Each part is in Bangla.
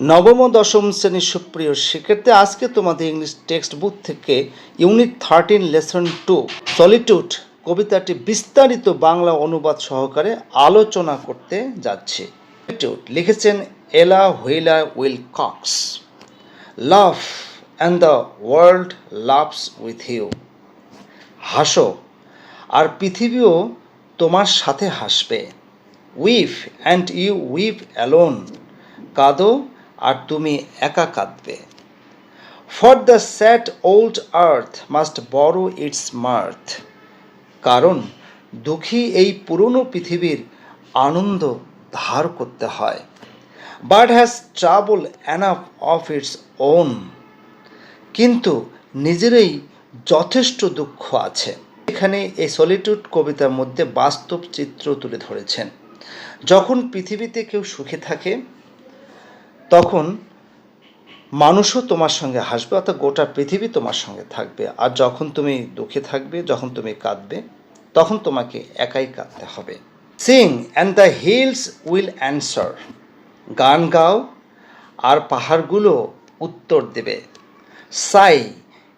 নবম দশম শ্রেণির সুপ্রিয় শিক্ষার্থী আজকে তোমাদের ইংলিশ টেক্সট বুক থেকে unit thirteen lesson two solitude কবিতাটি বিস্তারিত বাংলা অনুবাদ সহকারে আলোচনা করতে যাচ্ছে। লিখেছেন Ella Wheeler Wilcox laugh and the world laughs with you হাসো, আর পৃথিবীও তোমার সাথে হাসবে। Weep and you weep alone কাঁদো আর তুমি একা কাঁদবে। For the sad old earth must borrow its mirth কারণ দুঃখী এই পুরনো পৃথিবীর আনন্দ ধার করতে হয়। But has trouble enough of its own কিন্তু নিজেরই যথেষ্ট দুঃখ আছে। এখানে এই সলিটিউড কবিতার মধ্যে বাস্তব চিত্র তুলে ধরেছেন। যখন পৃথিবীতে কেউ সুখে থাকে তখন মানুষও তোমার সঙ্গে হাসবে, অর্থাৎ গোটা পৃথিবী তোমার সঙ্গে থাকবে। আর যখন তুমি দুঃখে থাকবে, যখন তুমি কাঁদবে, তখন তোমাকে একাই কাঁদতে হবে। Sing and the hills will answer গান গাও আর পাহাড়গুলো উত্তর দেবে। Sigh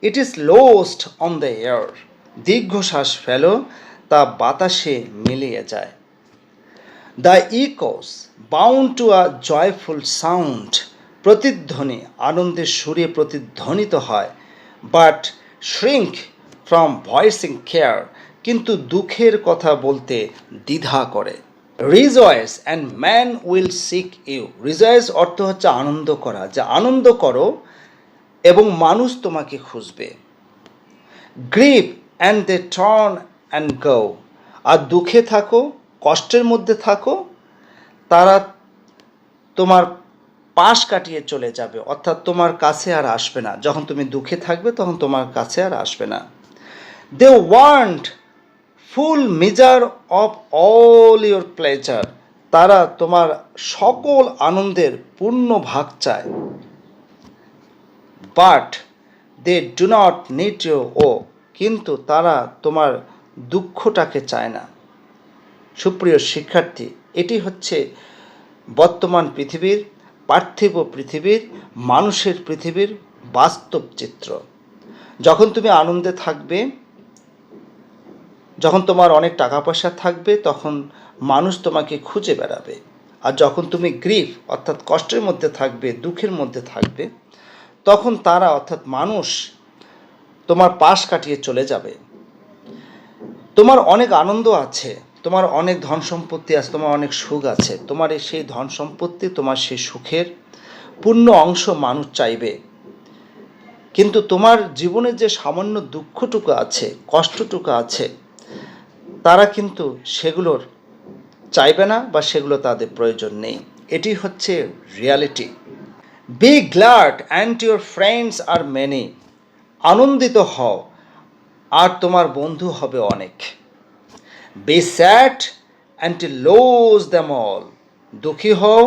it is lost on the air দীর্ঘশ্বাস ফেলো, তা বাতাসে মিলিয়ে যায়। The echoes bound to a joyful sound প্রতিধ্বনি আনন্দের সুরে প্রতিধ্বনিত হয় but shrink from voicing care কিন্তু দুঃখের কথা বলতে দ্বিধা করে। Rejoice and men will seek you rejoice অর্থ হচ্ছে আনন্দ করা, যে আনন্দ করো এবং মানুষ তোমাকে খুঁজবে। Grieve and they turn and go আর দুঃখে থাকো কষ্টের মধ্যে থাকো, তারা তোমার পাশ কাটিয়ে চলে যাবে, অর্থাৎ তোমার কাছে আর আসবে না। যখন তুমি দুঃখে থাকবে, তখন তোমার কাছে আর আসবে না। They want full measure of all your pleasure তারা তোমার সকল আনন্দের পূর্ণ ভাগ চায়। But they do not need your woe, কিন্তু তারা তোমার দুঃখটাকে চায় না। সুপ্রিয় শিক্ষার্থী, এটি হচ্ছে বর্তমান পৃথিবীর, পার্থিব পৃথিবীর, মানুষের পৃথিবীর বাস্তব চিত্র। যখন তুমি আনন্দে থাকবে, যখন তোমার অনেক টাকা পয়সা থাকবে, তখন মানুষ তোমাকে খুঁজে বেড়াবে। আর যখন তুমি গ্রিফ, অর্থাৎ কষ্টের মধ্যে থাকবে, দুঃখের মধ্যে থাকবে, তখন তারা, অর্থাৎ মানুষ, তোমার পাশ কাটিয়ে চলে যাবে। তোমার অনেক আনন্দ আছে তোমার অনেক ধন সম্পত্তি আছে, তোমার অনেক সুখ আছে। তোমার এই সেই ধন সম্পত্তি, তোমার সেই সুখের পূর্ণ অংশ মানুষ চাইবে। কিন্তু তোমার জীবনের যে সামান্য দুঃখটুকু আছে, কষ্টটুকু আছে, তারা কিন্তু সেগুলোর চাইবে না বা সেগুলো তাদের প্রয়োজন নেই। এটি হচ্ছে reality be glad and your friends are many আনন্দিত হও, আর তোমার বন্ধু হবে অনেক। Be sad and lose them all দুঃখী হও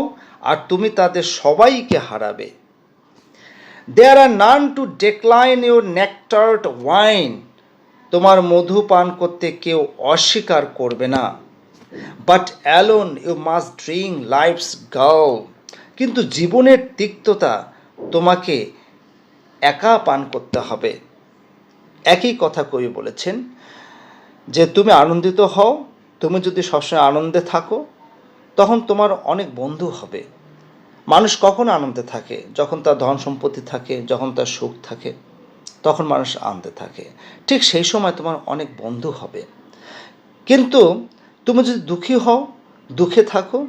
আর তুমি তাদের সবাইকে হারাবে। There are none to decline your nectared wine তোমার মধু পান করতে কেউ অস্বীকার করবে না। But alone you must drink life's gall কিন্তু জীবনের তিক্ততা তোমাকে একা পান করতে হবে। একই কথা কবি বলেছেন যে তুমি আনন্দিত হও, তুমি যদি সবসময় আনন্দে থাকো, তখন তোমার অনেক বন্ধু হবে। মানুষ কখন আনন্দে থাকে? যখন তার ধন সম্পত্তি থাকে, যখন তার সুখ থাকে, তখন মানুষ আনন্দে থাকে। ঠিক সেই সময় তোমার অনেক বন্ধু হবে। কিন্তু তুমি যদি দুঃখী হও, দুঃখে থাকো,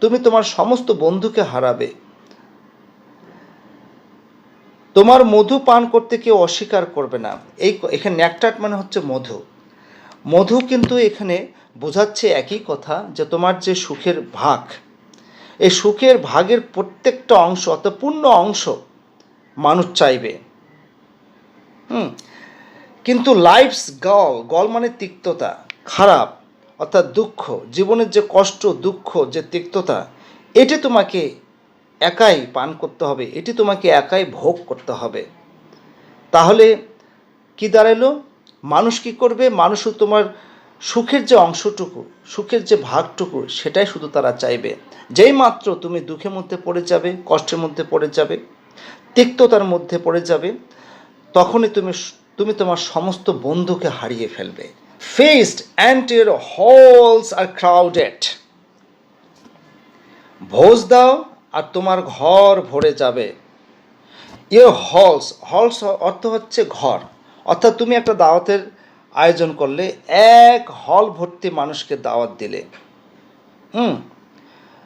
তুমি তোমার সমস্ত বন্ধুকে হারাবে। তোমার মধু পান করতে কেউ অস্বীকার করবে না। এই এখানে ন্যাকটাট মানে হচ্ছে মধু। মধু কিন্তু এখানে বোঝাচ্ছে একই কথা যে তোমার যে সুখের ভাগ, এই সুখের ভাগের প্রত্যেকটা অংশ অর্থাৎ পূর্ণ অংশ মানুষ চাইবে। হুম, কিন্তু লাইফস গল গল মানে তিক্ততা, খারাপ, অর্থাৎ দুঃখ, জীবনের যে কষ্ট, দুঃখ, যে তিক্ততা, এটি তোমাকে একাই পান করতে হবে, এটি তোমাকে একাই ভোগ করতে হবে। তাহলে কি দাঁড়াল মানুষ কি করবে? মানুষও তোমার সুখের যে অংশটুকু, সুখের যে ভাগটুকু, সেটাই শুধু তারা চাইবে। যেই মাত্র তুমি দুঃখের মধ্যে পড়ে যাবে, কষ্টের মধ্যে পড়ে যাবে, তিক্ততার মধ্যে পড়ে যাবে, তখনই তুমি তুমি তোমার সমস্ত বন্ধুকে হারিয়ে ফেলবে। Feast and your halls are crowded ভোজ দাও আর তোমার ঘর ভরে যাবে। ইয়ে হলস হলস অর্থ হচ্ছে ঘর। অর্থাৎ তুমি একটা দাওয়াতের আয়োজন করলে, এক হল ভর্তি মানুষকে দাওয়াত দিলে। হুম?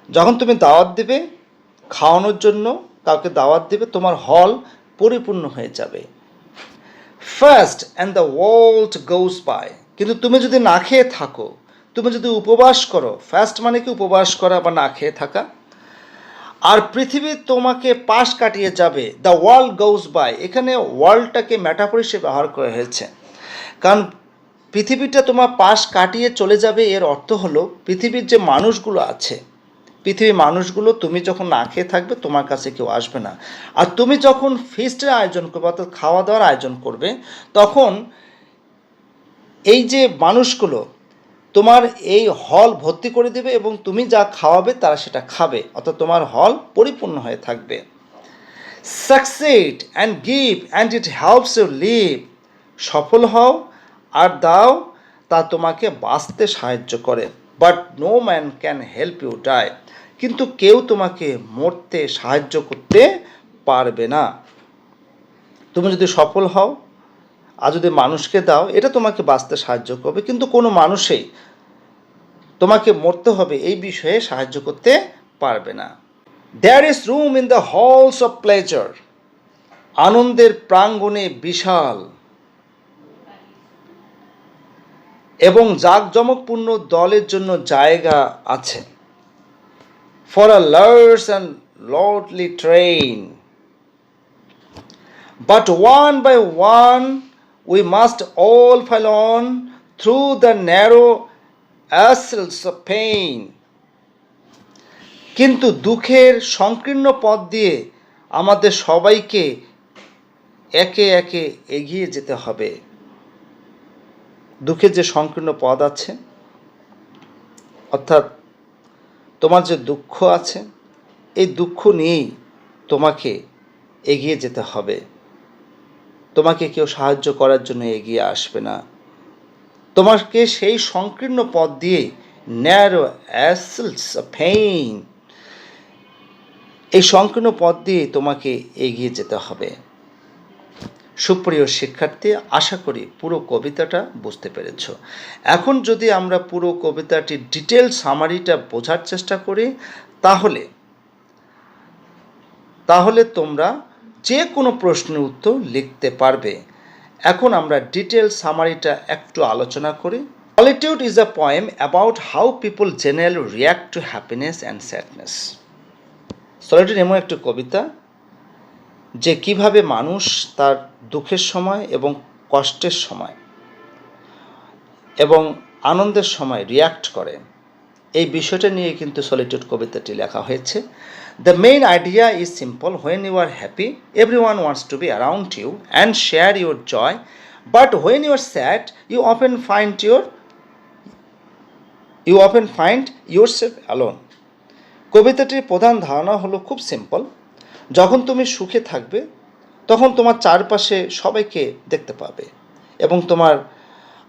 যখন তুমি দাওয়াত দিবে, খাওয়ানোর জন্য কাউকে দাওয়াত দিবে, তোমার হল পরিপূর্ণ হয়ে যাবে। Fast and the world goes by কিন্তু তুমি যদি না খেয়ে থাকো, তুমি যদি উপবাস করো ফার্স্ট মানে কি উপবাস করা বা না খেয়ে থাকা? আর পৃথিবী তোমাকে পাশ কাটিয়ে যাবে। দ্য ওয়ার্ল্ড গোজ বাই এখানে ওয়ার্ল্ডটাকে ম্যাটাফর হিসেবে ব্যবহার করা হয়েছে। কারণ পৃথিবীটা তোমার পাশ কাটিয়ে চলে যাবে এর অর্থ হলো পৃথিবীর যে মানুষগুলো আছে, পৃথিবীর মানুষগুলো তুমি যখন না খেয়ে থাকবে, তোমার কাছে কেউ আসবে না। আর তুমি যখন ফিস্টের আয়োজন করবে, অর্থাৎ খাওয়া দাওয়ার আয়োজন করবে, তখন এই যে মানুষগুলো তোমার এই হল ভর্তি করে দেবে এবং তুমি যা খাওয়াবে তারা সেটা খাবে, অর্থাৎ তোমার হল পরিপূর্ণ হয়ে থাকবে। Succeed and give and it helps you live সফল হও আর দাও, তা তোমাকে বাঁচতে সাহায্য করে। But no man can help you die কিন্তু কেউ তোমাকে মরতে সাহায্য করতে পারবে না। তুমি যদি সফল হও আর যদি মানুষকে দাও, এটা তোমাকে বাঁচতে সাহায্য করবে। কিন্তু কোনো মানুষেই তোমাকে মরতে হবে এই বিষয়ে সাহায্য করতে পারবে না। There is room in the halls of pleasure আনন্দের প্রাঙ্গণে বিশাল। এবং জাঁকজমকপূর্ণ দলের জন্য জায়গা আছে। For a large and lordly train but one by one we must all fall on through the narrow assils of pain. কিন্তু দুঃখের সংকীর্ণ পথ দিয়ে আমাদের সবাইকে একে একে এগিয়ে যেতে হবে দুঃখের যে সংকীর্ণ পথ আছে, অর্থাৎ তোমার যে দুঃখ আছে, এই দুঃখ নিয়েই তোমাকে এগিয়ে যেতে হবে তোমাকে কেউ সাহায্য করার জন্য এগিয়ে আসবে না। তোমাকে সেই সংকীর্ণ পথ দিয়ে ন্যারো অ্যাসেলস ফেইন এই সংকীর্ণ পথ দিয়ে তোমাকে এগিয়ে যেতে হবে। সুপ্রিয় শিক্ষার্থী, আশা করি পুরো কবিতাটা বুঝতে পেরেছ। এখন যদি আমরা পুরো কবিতাটির ডিটেল সামারিটা বোঝার চেষ্টা করি, তাহলে তাহলে তোমরা যে কোনো প্রশ্নের উত্তর লিখতে পারবে। এখন আমরা ডিটেল সামারিটা একটু আলোচনা করি। Solitude is a poem about how people general react to happiness and sadness solitude এমন একটি কবিতা যে কীভাবে মানুষ তার দুঃখের সময় এবং কষ্টের সময় এবং আনন্দের সময় রিয়াক্ট করে। এই বিষয়টা নিয়ে কিন্তু সলিটিউড কবিতাটি লেখা হয়েছে। Main idea is simple when you are happy everyone wants to be around you and share your joy but when you are sad you often find your you often find yourself alone কবিতাটির প্রধান ধারণা হলো খুব সিম্পল যখন তুমি সুখে থাকবে, তখন তোমার চারপাশে সবাইকে দেখতে পাবে এবং তোমার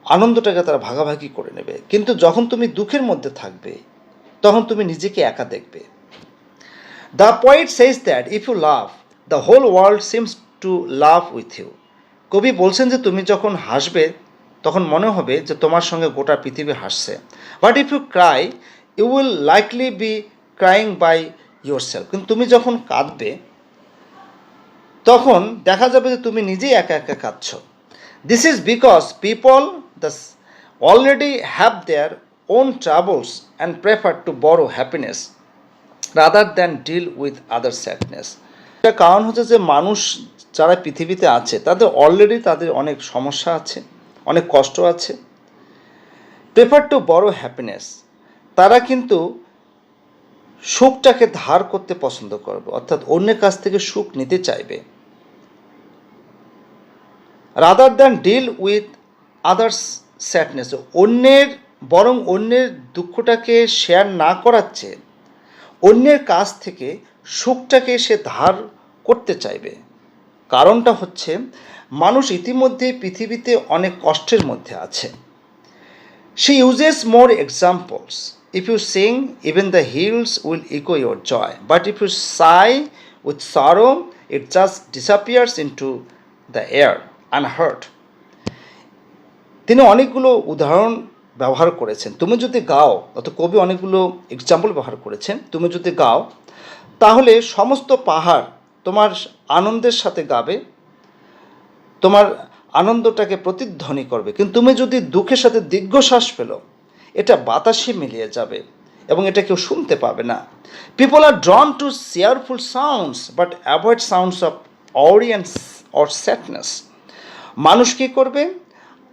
আনন্দটাকে তারা ভাগাভাগি করে নেবে। কিন্তু যখন তুমি দুঃখের মধ্যে থাকবে, তখন তুমি নিজেকে একা দেখবে। The point says that if you love the whole world seems to love with you কবি বলছেন যে তুমি যখন হাসবে, তখন মনে হবে যে তোমার সঙ্গে গোটা পৃথিবী হাসছে। But if you cry you will likely be crying by yourself কিন্তু তুমি যখন কাঁদবে, তখন দেখা যাবে যে তুমি নিজেই একা একা কাঁদছ। This is because people the already have their own travels and prefer to borrow happiness rather than deal with other sadness এটা কারণ হচ্ছে যে মানুষ যারা পৃথিবীতে আছে, তাদের অলরেডি তাদের অনেক সমস্যা আছে, অনেক কষ্ট আছে। প্রেফার টু বড় হ্যাপিনেস তারা কিন্তু সুখটাকে ধার করতে পছন্দ করবে, অর্থাৎ অন্যের কাছ থেকে সুখ নিতে চাইবে। Rather than deal with others sadness অন্যের, বরং অন্যের দুঃখটাকে শেয়ার না করার চেয়ে অন্যের কাছ থেকে সুখটাকে সে ধার করতে চাইবে। কারণটা হচ্ছে, মানুষ ইতিমধ্যে পৃথিবীতে অনেক কষ্টের মধ্যে আছে। She uses more examples if you sing even the hills will echo your joy but if you sigh with sorrow it just disappears into the air unheard তিনি অনেকগুলো উদাহরণ ব্যবহার করেছেন। তুমি যদি গাও অত কবি অনেকগুলো এক্সাম্পল ব্যবহার করেছেন, তুমি যদি গাও, তাহলে সমস্ত পাহাড় তোমার আনন্দের সাথে গাবে, তোমার আনন্দটাকে প্রতিধ্বনি করবে। কিন্তু তুমি যদি দুঃখের সাথে দীর্ঘশ্বাস পেল এটা বাতাসে মিলিয়ে যাবে এবং এটা কেউ শুনতে পাবে না। People are drawn to cheerful sounds but avoid sounds of audience or sadness মানুষ কী করবে?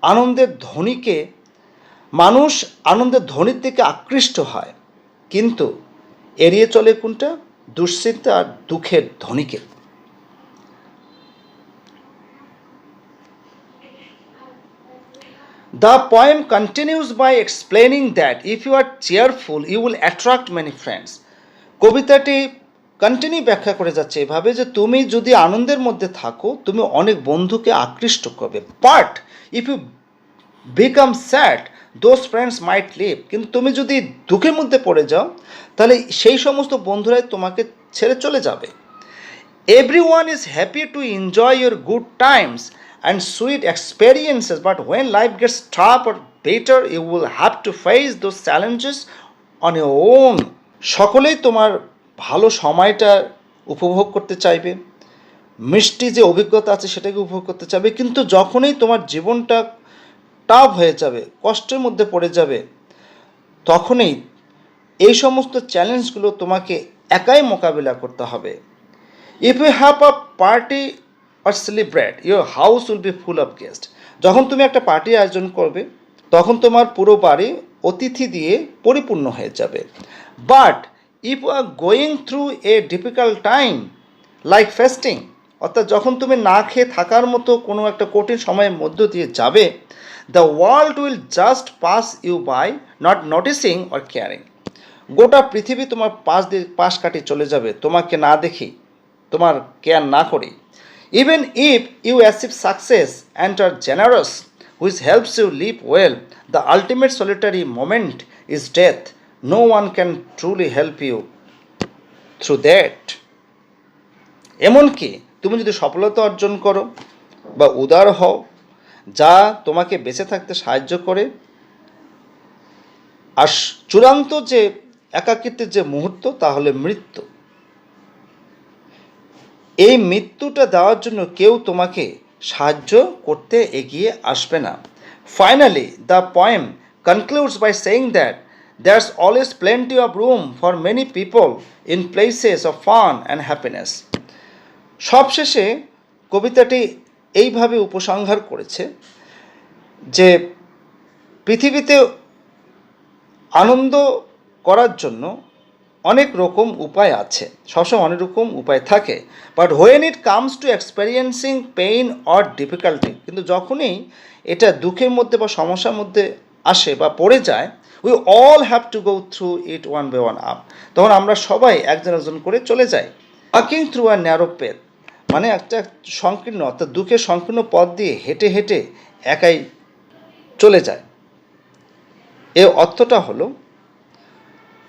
আনন্দের ধ্বনিকে মানুষ আনন্দের ধ্বনির দিকে আকৃষ্ট হয়, কিন্তু এড়িয়ে চলে কোনটা? দুশ্চিন্তা আর দুঃখের ধ্বনিকে। The poem continues by explaining that if you are cheerful you will attract many friends. কবিতাটি কন্টিনিউ ব্যাখ্যা করে যাচ্ছে এভাবে যে তুমি যদি আনন্দের মধ্যে থাকো, তুমি অনেক বন্ধুকে আকৃষ্ট করবে। But if you become sad those friends might leave কিন্তু তুমি যদি দুঃখের মধ্যে পড়ে যাও, তাহলে সেই সমস্ত বন্ধুরাই তোমাকে ছেড়ে চলে যাবে। Everyone is happy to enjoy your good times and sweet experiences but when life gets tough or better you will have to face those challenges on your own সকলেই তোমার ভালো সময়টা উপভোগ করতে চাইবে। মিষ্টি যে অভিজ্ঞতা আছে, সেটাকে উপভোগ করতে চাইবে। কিন্তু যখনই তোমার জীবনটা টাফ হয়ে যাবে, কষ্টের মধ্যে পড়ে যাবে, তখনই এই সমস্ত চ্যালেঞ্জগুলো তোমাকে একাই মোকাবিলা করতে হবে। If you have a party or celebrate your house will be full of guest যখন তুমি একটা পার্টি আয়োজন করবে, তখন তোমার পুরো বাড়ি অতিথি দিয়ে পরিপূর্ণ হয়ে যাবে। But if you are going through a difficult time like fasting অর্থাৎ যখন তুমি না খেয়ে থাকার মতো কোনো একটা কঠিন সময়ের মধ্য দিয়ে যাবে the world will just pass you by not noticing or caring গোটা পৃথিবী তোমার পাশ দিয়ে পাশ কাটিয়ে চলে যাবে, তোমাকে না দেখি, তোমার কেয়ার না করি। Even if you achieve success and are generous which helps you live well the ultimate solitary moment is death no one can truly help you through that এমনকি তুমি যদি সফলতা অর্জন করো বা উদার হও যা তোমাকে বেঁচে থাকতে সাহায্য করে। আর চূড়ান্ত যে একাকিত্বের যে মুহূর্ত, তা হলো মৃত্যু। এই মৃত্যুটা দেওয়ার জন্য কেউ তোমাকে সাহায্য করতে এগিয়ে আসবে না। Finally the poem concludes by saying that that's always plenty of room for many people in places of fun and happiness সবশেষে কবিতাটি এইভাবে উপসংহার করেছে যে পৃথিবীতে আনন্দ করার জন্য অনেক রকম উপায় আছে। সবসময় অনেক রকম উপায় থাকে। But when it comes to experiencing pain or difficulty কিন্তু যখনই এটা দুঃখের মধ্যে বা সমস্যার মধ্যে আসে বা পড়ে যায় we all have to go through it one by one up তখন আমরা সবাই একজন একজন করে চলে যাই। Walking through a narrow path মানে একটা সংকীর্ণ, অর্থাৎ দুঃখের সংকীর্ণ পথ দিয়ে হেঁটে হেঁটে একাই চলে যায়। এ অর্থটা হলো,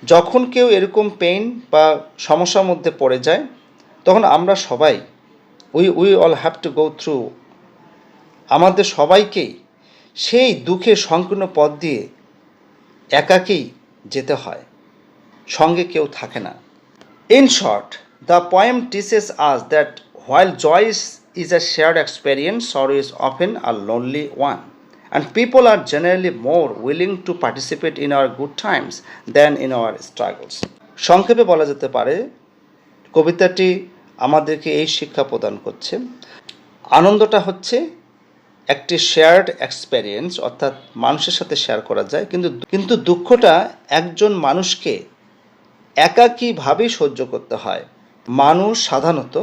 যখন কেউ এরকম পেইন বা সমস্যার মধ্যে পড়ে যায়, তখন আমরা সবাই we we all have to go through আমাদের সবাইকেই সেই দুঃখের সংকীর্ণ পথ দিয়ে একাকেই যেতে হয়, সঙ্গে কেউ থাকে না। In short the poem teaches us that while joy is a shared experience sorrow is often a lonely one. And people are generally more willing to participate in our good times than in our struggles. সংক্ষেপে বলা যেতে পারে, কবিতাটি আমাদেরকে এই শিক্ষা প্রদান করছে। আনন্দটা হচ্ছে একটি শেয়ার্ড এক্সপেরিয়েন্স অর্থাৎ মানুষের সাথে শেয়ার করা যায়। কিন্তু কিন্তু দুঃখটা একজন মানুষকে একাকীভাবেই সহ্য করতে হয়। মানুষ সাধারণত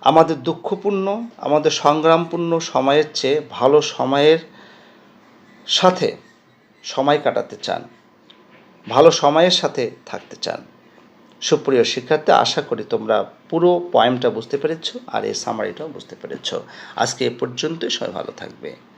আমাদের দুঃখপূর্ণ, আমাদের সংগ্রামপূর্ণ সময়ের চেয়ে ভালো সময়ের সাথে সময় কাটাতে চান। ভালো সময়ের সাথে থাকতে চান। সুপ্রিয় শিক্ষার্থী, আশা করি তোমরা পুরো পয়েন্টটা বুঝতে পেরেছ আর এই সামারিটাও বুঝতে পেরেছ। আজকে এ পর্যন্তই, সবাই ভালো থাকবে।